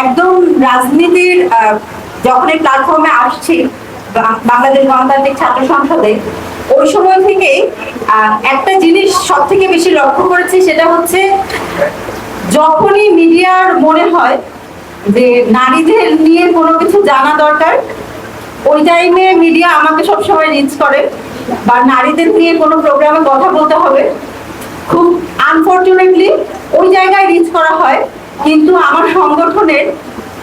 একদম রাজনীতির যখন এই প্ল্যাটফর্মে আসছি বাংলাদেশ গণতান্ত্রিক ছাত্র সংসদে, ওই সময় থেকে একটা জিনিস সব থেকে বেশি লক্ষ্য করেছি, সেটা হচ্ছে যখনই মিডিয়ার মনে হয় যে নারীদের নিয়ে কোনো কিছু জানা দরকার, ওই টাইমে মিডিয়া আমাকে সব সবসময় রিচ করে, বা নারীদের নিয়ে কোনো প্রোগ্রামে কথা বলতে হবে। খুব আনফর্চুনেটলি ওই জায়গায় রিচ করা কিন্তু আমার সংগঠনের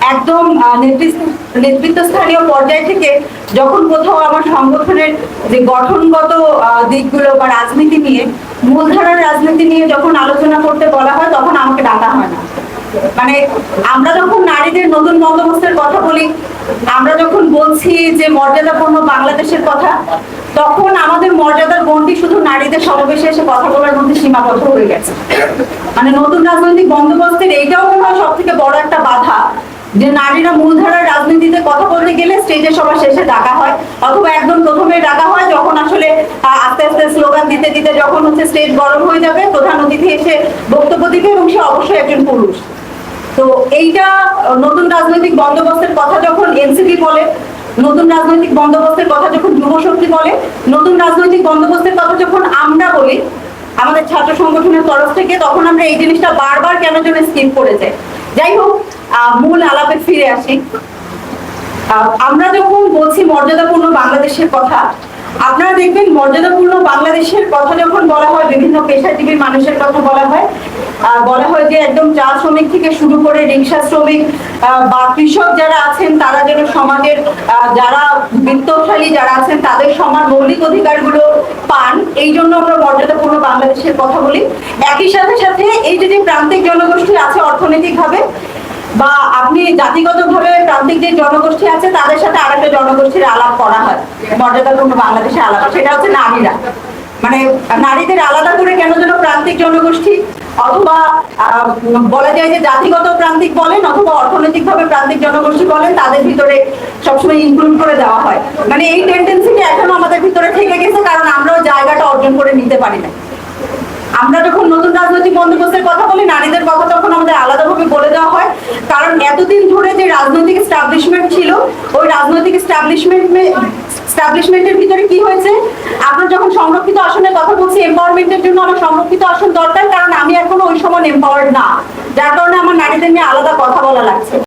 একদম নেতৃত্ব- নেতৃত্বস্থানীয় পর্যায় থেকে যখন কোথাও আমার সংগঠনের যে গঠনগত দিকগুলো বা রাজনীতি নিয়ে, মূলধারার রাজনীতি নিয়ে যখন আলোচনা করতে বলা হয়, তখন আমাকে ডাকা হয় না। মানে আমরা যখন নারীদের নতুন বন্দোবস্তের কথা বলি, আমরা যখন বলছি যে মর্যাদাপূর্ণ বাংলাদেশের কথা, তখন আমাদের মর্যাদার গণ্ডি শুধু নারীদের সমাবেশে এসে কথা বলার মধ্যে সীমাবদ্ধ হয়ে গেছে। মানে নতুন রাজনৈতিক বন্দোবস্তের এইটাও মনে সব থেকে বড় একটা বাধা। যে নারীরা মূলধারার রাজনীতিতে কথা বলতে গেলে স্টেজে সবার শেষে ডাকা হয়। অথবা একদম প্রথমে ডাকা হয় যখন আসলে আস্তে আস্তে স্লোগান দিতে দিতে যখন হচ্ছে স্টেজ গরম হয়ে যাবে, প্রধান অতিথি এসে বক্তব্য দিবে এবং সে অবশ্যই একজন পুরুষ। তো এইটা নতুন রাজনৈতিক বন্দোবস্তের কথা যখন এনসিপি বলে, নতুন রাজনৈতিক বন্দোবস্তের কথা যখন যুব শক্তি বলে, নতুন রাজনৈতিক বন্দোবস্তের কথা যখন আমরা বলি আমাদের ছাত্র সংগঠনের তরফ থেকে তখন আমরা এই জিনিসটা বারবার কেন যেন স্কিপ করে যাই। যাই হোক মূল আলাপে ফিরে আসি। আমরা যখন বলছি মর্যাদাপূর্ণ বাংলাদেশের কথা আপনারা দেখবেন মর্যাদাপূর্ণ বাংলাদেশের কথা যখন বলা হয়, বিভিন্ন পেশাজীবীর মানুষের কথা বলা হয় বলা হয় যে একদম চা শ্রমিক থেকে শুরু করে রিক্সা শ্রমিক বা কৃষক যারা আছেন, তারা যেন সমাজের যারা বিত্তশালী যারা আছেন, তাদের সমান মৌলিক অধিকারগুলো পান। এই জন্য আমরা মর্যাদাপূর্ণ বাংলাদেশের কথা বলি। একই সাথে সাথে এই যে প্রান্তিক জনগোষ্ঠী আছে অর্থনৈতিকভাবে, বা আপনি জাতিগতভাবে প্রান্তিক যে জনগোষ্ঠী আছে, তাদের সাথে আরেকটা জনগোষ্ঠীর আলাপ করা হয়। মর্যাদাপূর্ণ বাংলাদেশে আলাপ সেটা হচ্ছে নারীরা। মানে নারীদের আলাদা করে কেন যেন প্রান্তিক জনগোষ্ঠী অথবা বলা যায় যে জাতিগত প্রান্তিক বলেন অথবা অর্থনৈতিকভাবে প্রান্তিক জনগোষ্ঠী বলেন, তাদের ভিতরে সবসময় ইনক্লুড করে দেওয়া হয়। মানে এই টেন্ডেন্সিটা এখনও আমাদের ভিতরে থেকে গেছে, কারণ আমরাও জায়গাটা অর্জন করে নিতে পারি না আমরা যখন নতুন রাজনৈতিক বন্দোবস্তের কথা বলি, নারীদের কথা তখন আমাদের আলাদাভাবে বলে দেওয়া হয়। কারণ এতদিন ধরে যে রাজনৈতিক স্টাবলিশমেন্ট ছিল, ওই রাজনৈতিক স্টাবলিশমেন্ট স্টাবলিশমেন্টের ভিতরে কি হয়েছে? আমরা যখন সংরক্ষিত আসনের কথা বলছি এম্পাওয়ারমেন্টের জন্য আমার সংরক্ষিত আসন দরকার, কারণ আমি এখনও ওই সময় এম্পাওয়ার্ড না। যার কারণে আমার নারীদের নিয়ে আলাদা কথা বলা লাগছে।